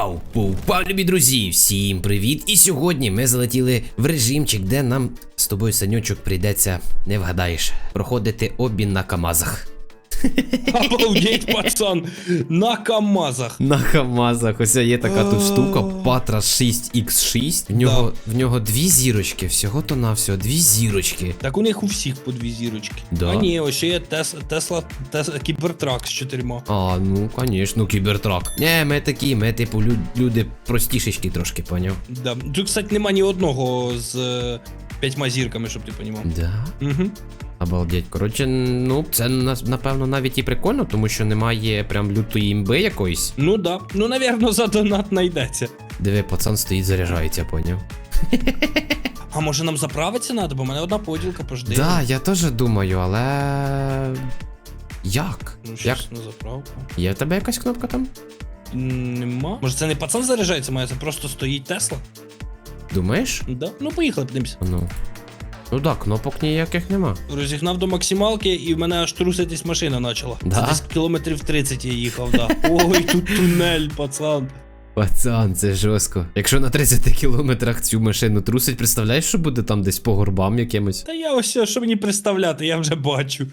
Йоу, пау, любі друзі, всім привіт! І сьогодні ми залетіли в режимчик, де нам з тобою, Санючок, прийдеться, не вгадаєш, проходити обмін на КАМАЗах. Обалдеть, пацан, на КАМАЗах. На КАМАЗах, ось є така тут штука, Патра 6X6. В нього, в нього дві зірочки, всього то на всього, дві зірочки. Так у них у всіх по дві зірочки. Да. А ні, ось ще є Тес, Тесла, Тесла Кібертрак з чотирма. А, ну, звісно, кібертрак. Не, ми такі, ми типу лю- люди простішечки трошки, поняв? Да. Тут, кстати, нема ні одного з е, п'ятьма зірками, щоб ти понімав. Да. Угу. Обалдеть. Коротше, ну це напевно навіть і прикольно, тому що немає прям лютої імби якоїсь. Ну да. Ну, навірно, за донат знайдеться. Диви, пацан стоїть, заряджається, поняв? А може нам заправитися треба, бо в мене одна поділка пожди. Да, я теж думаю, але. Як? Ну, Як? на заправку. Є в тебе якась кнопка там? Нема. Може це не пацан заряджається, має це просто стоїть Тесла? Думаєш? Да. Ну поїхали, подивимося. Ну. Ну так, кнопок ніяких нема. Розігнав до максималки, і в мене аж труситись машина почала. Да? Це десь кілометрів 30 я їхав, да. Ой, тут тунель, пацан. Пацан, це жорстко. Якщо на 30 кілометрах цю машину трусить, представляєш, що буде там десь по горбам якимось? Та я ось що мені представляти, я вже бачу.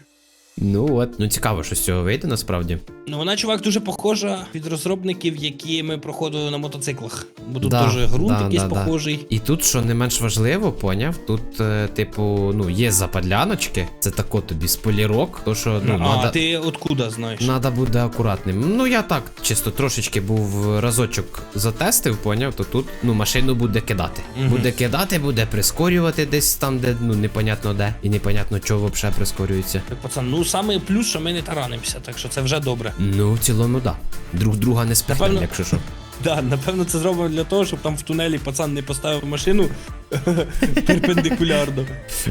Ну от. Ну цікаво, що з цього вийде насправді. Ну вона, чувак, дуже похожа від розробників, які ми проходили на мотоциклах. Бо тут Да, теж ґрунт да, якийсь да, да. похожий. І тут, що не менш важливо, поняв, тут, е, типу, ну, є западляночки, це тако тобі спойлерок, то що ну, а, надо, ти откуда знаєш? надо буде акуратним. Ну я так, чисто трошечки був разочок затестив, поняв, то тут ну, машину буде кидати. Мгм. Буде кидати, буде прискорювати десь там, де ну непонятно де. І непонятно, чого взагалі прискорюється. Так, пацан, ну саме плюс, що ми не таранимося, так що це вже добре. Ну, в цілому, да. Друг друга не Напевно- якщо що. Да, напевно, це зроблено для того, щоб там в тунелі пацан не поставив машину перпендикулярно.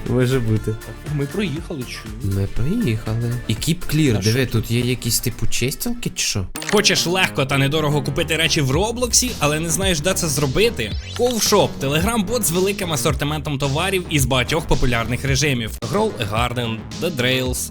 Може бути. Ми проїхали, чую. Ми приїхали. І кіп клір, диви, тут є якісь типу чистілки чи що? Хочеш легко та недорого купити речі в Роблоксі, але не знаєш, де це зробити? Ковшоп телеграм-бот з великим асортиментом товарів із багатьох популярних режимів: Grow a Garden, The Drails,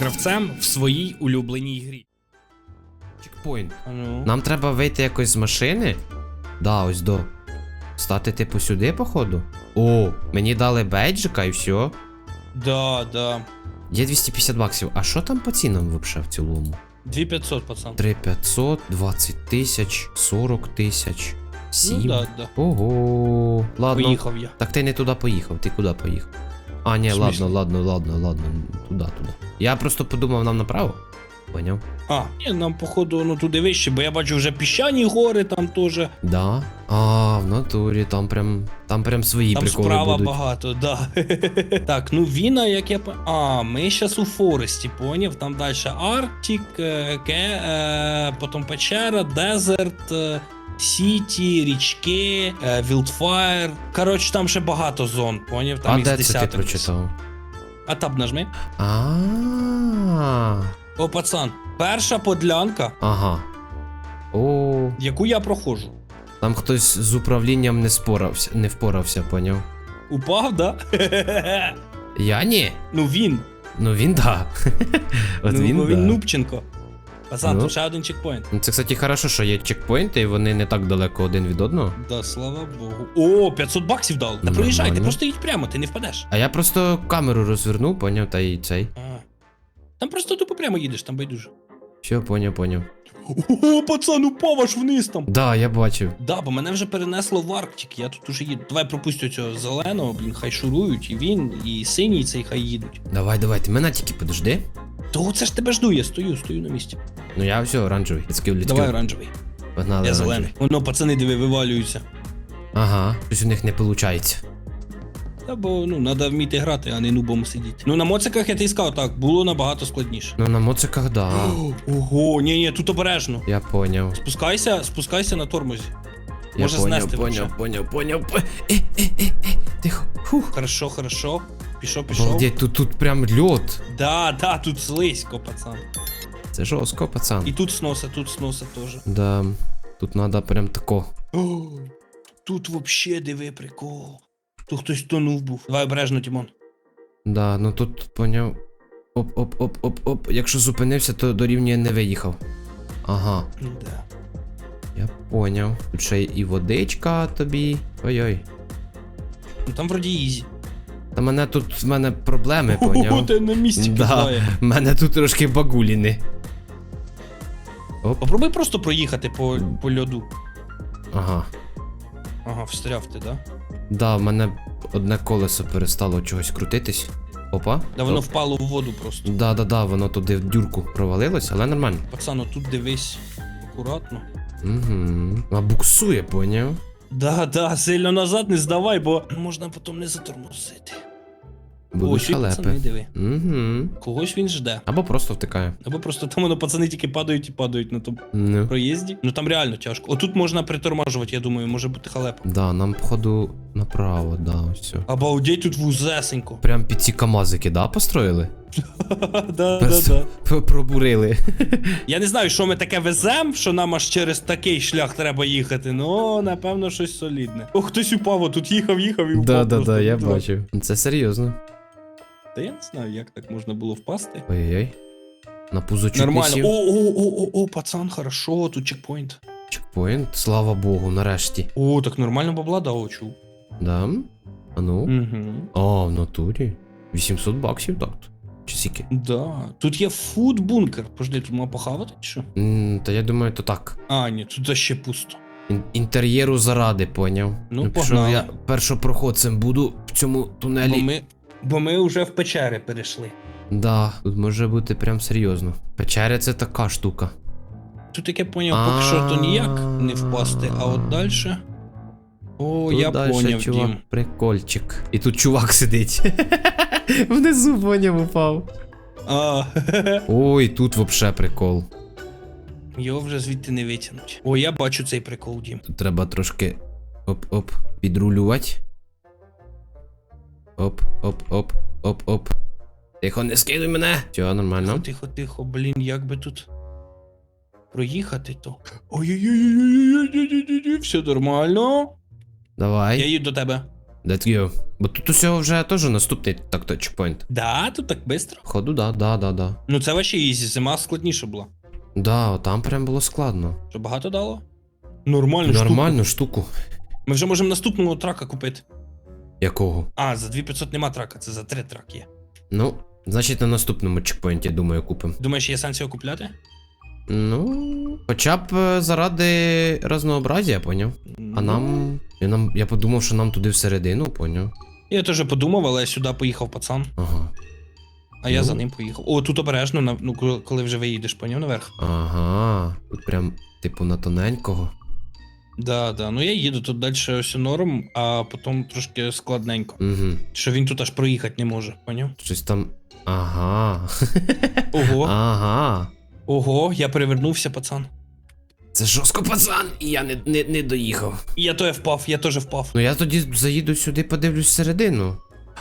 гравцем в своїй улюбленій грі. Чекпоінт. Ну. Нам треба вийти якось з машини. Да, ось до. Стати, типу, сюди, походу. О, мені дали бейджика і все. Да, да. Є 250 баксів. А що там по цінам взагалі в цілому? 2500, пацан. 3500, 20 тисяч, 40 тисяч, 7. Ну да, да. Ого. Ладно. Поїхав я. Так ти не туди поїхав, ти куди поїхав? А, ні, ладно, ладно, ладно, ладно. Туди, туди. Я просто подумав нам направо. Поняв? А, ні, нам походу ну туди вище, бо я бачу вже піщані гори там теж. Да. А, в натурі, там прям. Там прям свої Там приколи справа будуть. багато, да. так, ну Віна, як я А, ми зараз у Форесті, поняв? Там далі Арктик, е, Ке, е, потім печера, Дезерт. Е, Сіті, річки, е, Вілдфайр. Коротше, там ще багато зон, поняв? Там а їх де це ти прочитав? А таб нажми. А. О, пацан, перша подлянка, Ага. О, яку я проходжу. там хтось з управлінням не спорався, не впорався, поняв? Упав, да? Я ні. ну він. Ну він да. От ну, він, бо да. Нубченко. Пацан, Ну. тут ще один чекпоінт. Ну, Це, кстати, хорошо, що є чекпоінти, і вони не так далеко один від одного. Да, слава Богу. О, 500 баксів дав. Та проїжджай, ти Нормально. просто їдь прямо, ти не впадеш. А я просто камеру розвернув, поняв, та й цей. А. Там просто тупо прямо їдеш, там байдуже. Все, поняв, поняв. О, пацан, упав аж вниз там. Да, я бачив. Да, бо мене вже перенесло в Арктик, я тут уже їду. Давай пропустю цього зеленого, блін, хай шурують, і він, і синій цей хай їдуть. Давай, давай, ти мене тільки подожди. То це ж тебе жду, я стою, стою на місці. Ну я все, оранжевий. Let's go, let's Давай go. оранжевий. Погнали, Я оранжевий. зелений. Воно, пацани, диви, вивалюються. Ага, щось у них не виходить. Та бо ну треба вміти грати, а не нубом сидіти. Ну на моциках я ти сказав, так, було набагато складніше. Ну на моциках, да. Ого, ні, ні, тут обережно. Я поняв. Спускайся, спускайся на тормозі. Я Може поняв, знести поняв, вообще. поняв, поняв. Е, е, е, е, тихо. Фух. Хорошо, хорошо. Пішов, пішов. Балдеть, тут, тут прям льот. Да, да, тут слизько, пацан. Це жорстко, пацан. І тут сноса, тут сноса теж. Да, тут надо прям тако. О, Тут вообще диви прикол. Тут хтось тонув був. Давай обережно, Тімон. Да, ну тут поняв. Оп, оп, оп, оп, оп. Якщо зупинився, то до рівня не виїхав. Ага, Да. я поняв. Тут ще і водичка тобі. Ой-ой. Ну там вроді ізі. Та мене тут в мене проблеми, О, поняв. ти на місці Да, в мене тут трошки багуліни. Оп, Попробуй просто проїхати по, по льоду. ага. Ага, встряв ти, да? Да, в мене одне колесо перестало чогось крутитись. Опа. Да воно Оп. впало в воду просто. Да, да, да, воно туди в дюрку провалилось, але нормально. Пацано, тут дивись акуратно. Угу. А буксує, поняв? Да, да, сильно назад не здавай, бо можна потім не затормозити. Будуть Ось і пацани, диви. Угу. Когось він жде. Або просто втикає. Або просто там воно пацани тільки падають і падають на тому Ну. проїзді. Ну там реально тяжко. Отут можна притормажувати, я думаю, може бути халепа. Да, нам, походу, направо, да, ось все. Обалдеть тут вузесенько. Прям під ці камазики, да, построїли? да, да, Просто да. п- Пробурили. Я не знаю, що ми таке везем, що нам аж через такий шлях треба їхати. Ну, напевно, щось солідне. О, хтось упав, а тут їхав, їхав і упав. Да, да, просто да, я в бачив. Це серйозно. Та я не знаю, як так можна було впасти. Ой-ой. На пузочок Нормально. висів. О, о, о, о, о, пацан, хорошо, тут чекпоінт. Чекпоінт, слава Богу, нарешті. О, так нормально бабла дав, чув. Да? А ну? Угу. А, в натурі. 800 баксів, так. Чи скільки? Да. Тут є фуд-бункер. Пожди, тут можна похавати чи що? М, Та я думаю, то так. А, ні, тут ще пусто. Ін- інтер'єру заради, поняв. Ну, погнали. я першопроходцем буду в цьому Бо тунелі. ми, бо ми вже в печери перейшли. Да, тут може бути прям серйозно. Печеря це така штука. Тут, як я поняв, поки що то ніяк не впасти, а от далі. О, Тут я дальше, поняв, чувак, Дім. прикольчик. І тут чувак сидить. Внизу поняв упав. А, Ой, тут вообще прикол. його вже звідти не витягнуть. О, я бачу цей прикол, Дім. Тут треба трошки оп-оп підрулювати. Оп, оп, оп, оп, оп. Тихо, не скидуй мене. Все, нормально. Тихо, тихо, блін, як би тут проїхати то. Ой-ой-ой, все нормально. Я Давай. їду до тебе. Let's go. Бо тут усього вже теж наступний так-то чекпоінт. Да, тут так швидко. Ходу, да, да, да, да. Ну це ваші ізі, зима складніша була. Да, там прям було складно. Що багато дало? Нормальну штуку. Нормальну штуку. Ми вже можемо наступного трака купити. Якого? А, за 2500 нема трака, це за 3 трак є. Ну, значить, на наступному чекпоінті, думаю, купимо. Думаєш, є його купляти? Ну, хоча б е, заради разнообразія, поняв. А Ну, нам. Я, нам. я подумав, що нам туди всередину, поняв. Я теж подумав, але сюди поїхав пацан, Ага. а я Ну. за ним поїхав. О, тут обережно, ну коли- коли вже виїдеш, поняв наверх. Ага. Тут прям, типу, на тоненького. Да, да. Ну я їду тут далі ось норм, а потім трошки складненько. Угу. Що він тут аж проїхати не може, поняв? Щось там. Ага. Ого, Ага. Ого, я перевернувся, пацан. Це жорстко, пацан, і я не, не, не доїхав. І я то я впав, я теж впав. Ну я тоді заїду сюди, подивлюсь всередину.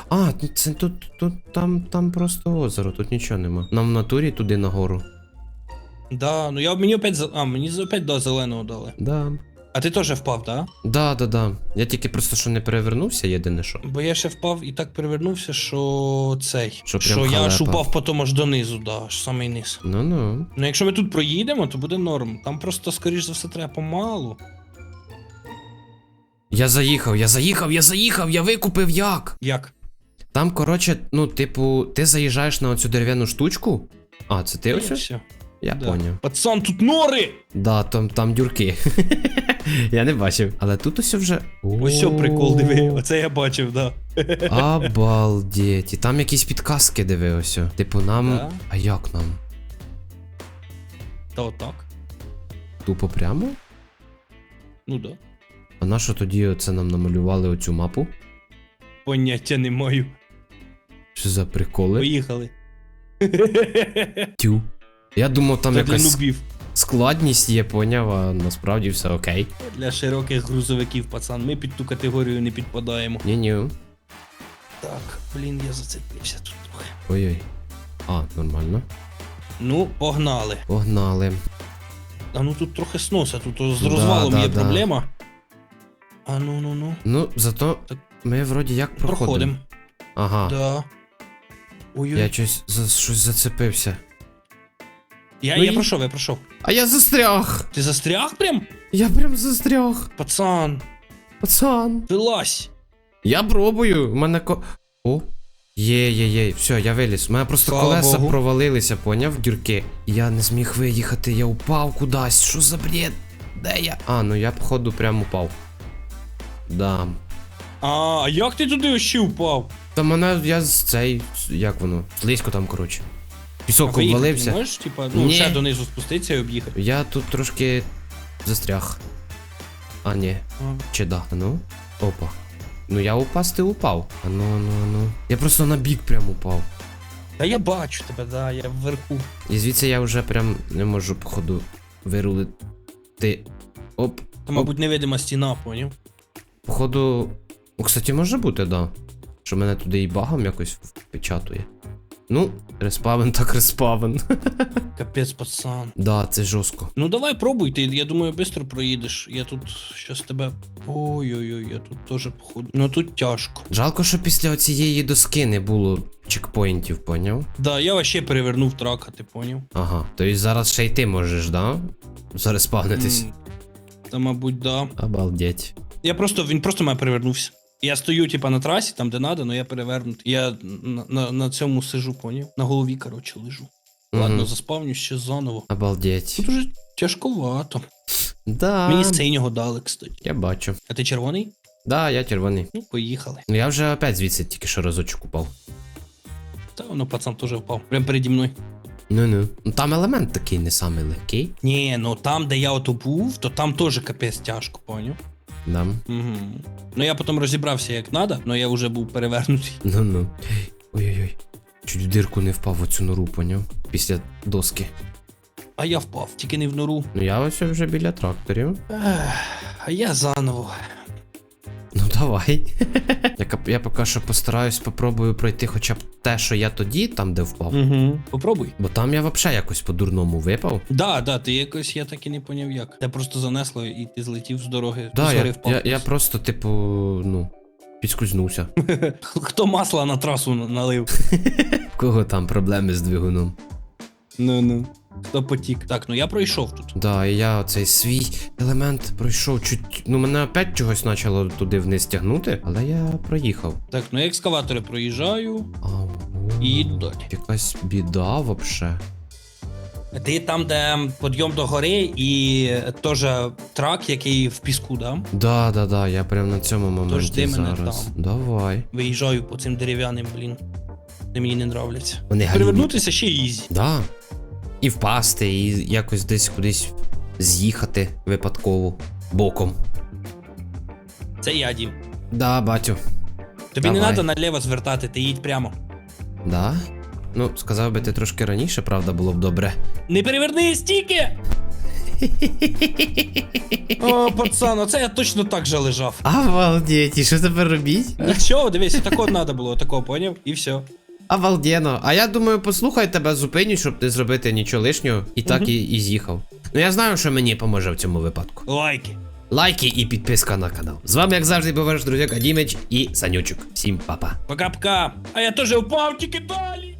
А, це тут, тут там, там просто озеро, тут нічого нема. Нам в натурі туди нагору. Да, ну я мені опять а, мені опять до зеленого дали. Да. А ти теж впав, да? Да, да, да. Я тільки просто що не перевернувся, єдине що. Бо я ще впав і так перевернувся, що цей. Що Що, я аж халепа. упав потім аж донизу, да, аж самий низ. Ну ну. Ну якщо ми тут проїдемо, то буде норм. Там просто, скоріш за все, треба помалу. Я заїхав, я заїхав, я заїхав, я викупив як. Як? Там, коротше, ну, типу, ти заїжджаєш на оцю дерев'яну штучку. А, це ти ось? ось? Все. Я Да. поняв. Пацан, тут нори! Да, там, там дюрки. я не бачив. Але тут ось вже. Ось що прикол, диви. Оце я бачив, да. Обалдеть. І там якісь підказки диви ось. Типу нам. Да. А як нам? Та отак. Тупо прямо? Ну да. А на що тоді оце нам намалювали оцю мапу? Поняття не маю. Що за приколи? Поїхали. Тю. Я думав, там Це для якась. нубів. складність є, поняв, а насправді все окей. Для широких грузовиків, пацан. Ми під ту категорію не підпадаємо. Ні-ні. Так, блін, я зацепився тут трохи. Ой-ой. А, нормально. Ну, погнали. Погнали. А ну тут трохи сноса, тут з Да, розвалом да, є да. проблема. А ну ну ну. Ну, зато Так. ми вроді як проходимо. Проходимо. Ага. Да. Ой-ой. Я щось за щось зацепився. Я, Ну я і- пройшов, я пройшов. А я застряг! Ти застряг прям? Я прям застряг! Пацан, Пацан! вилазь. Я пробую. У мене ко. О. Є, є, є, все, я виліз. У мене просто Слава колеса Богу. провалилися, поняв, дюрки. Я не зміг виїхати, я упав кудись. Що за бред? Де я? А, ну я, походу, прям упав. Да. А, а як ти туди ще впав? Та мене я з цей. Як воно? Слизько там, коротше. Пісок виїхати обвалився. Не можеш, типа, ну, Ні. ще донизу спуститися і об'їхати. Я тут трошки застряг. А, ні. А. Чи да? А Ну? Опа. Ну я упасти упав. А ну, а ну, а ну. Я просто на бік прям упав. Та я бачу тебе, да, я вверху. І звідси я вже прям не можу, походу, вирулити. Оп. Та, мабуть, невидима стіна, поняв? Походу. О, кстати, може бути, да. Що мене туди і багом якось впечатує. Ну, респавен так респавен. Капець, пацан. да, це жорстко. Ну давай пробуй, ти, я думаю, швидко проїдеш. Я тут щас тебе. Ой-ой-ой, я тут теж походу. Ну тут тяжко. Жалко, що після цієї доски не було чекпоінтів, поняв? Да, я вообще перевернув трака, ти поняв? Ага. Тобто зараз ще й ти можеш, да? Зареспавнитись. М, Та, мабуть, да. Обалдеть. Я просто, він просто мене перевернувся. Я стою, типа, на трасі, там, де надо, але я перевернутий. Я на, на, на цьому сижу, поняв? На голові, коротше, лежу. Ладно, заспавню ще заново. Обалдеть. Тут уже тяжковато. Да. Мені синього дали, кстати. Я бачу. А ти червоний? Да, я червоний. Ну, поїхали. Ну я вже опять звідси тільки що разочок упав. Та воно пацан теж впав. Прям переді мною. Ну-ну. Ну там елемент такий не самий легкий. Ні, ну там, де я ото був, то там теж капець тяжко, поняв? Да. Угу. Ну я потім розібрався як надо, але я вже був перевернутий. Ну-ну. Ой-ой-ой. Чуть в дирку не впав в оцю нору, поняв? Після доски. А я впав, тільки не в нору. Ну я ось вже біля тракторів. Ех, а я заново. Давай. я, я поки що постараюсь, попробую пройти хоча б те, що я тоді, там, де впав. Угу. Попробуй. Бо там я взагалі якось по-дурному випав. Да, да, ти якось я так і не поняв як. Те просто занесло і ти злетів з дороги. Да, я, впав. я, я просто, типу, ну, підскользнувся. Хто масла на трасу налив? В кого там проблеми з двигуном? Ну ну. Хто потік? Так, ну я пройшов тут. Да, і я цей свій елемент пройшов чуть. Ну, мене опять чогось почало туди вниз тягнути, але я проїхав. Так, ну я екскаватори проїжджаю. Ау. І їду далі. Якась біда вообще. Ти там, де підйом до гори, і теж трак, який в піску, да? Да, да, да, я прям на цьому моменті жди мене зараз. там. Давай. Виїжджаю по цим дерев'яним, блін. Вони мені не нравляться. Вони галімі. Перевернутися ще ізі. Да. І впасти, і якось десь кудись з'їхати випадково боком. Це я, Дім. Да, батю. Тобі не треба наліво звертати, ти їдь прямо. Да? Ну, сказав би ти трошки раніше, правда, було б добре. Не переверни стільки! О, пацан, оце я точно так же лежав. Обалдеть, і що тепер робіть? Нічого, дивись, отако треба було, такого поняв, і все. Обалденно. А я думаю, послухай тебе зупиню, щоб не зробити нічого лишнього, і так і, і з'їхав. Ну я знаю, що мені поможе в цьому випадку. Лайки. Лайки і підписка на канал. З вами, як завжди, був ваш друзяк Дімич і Санючик. Всім па-па. Пока-пока. А я теж упав, тільки дай!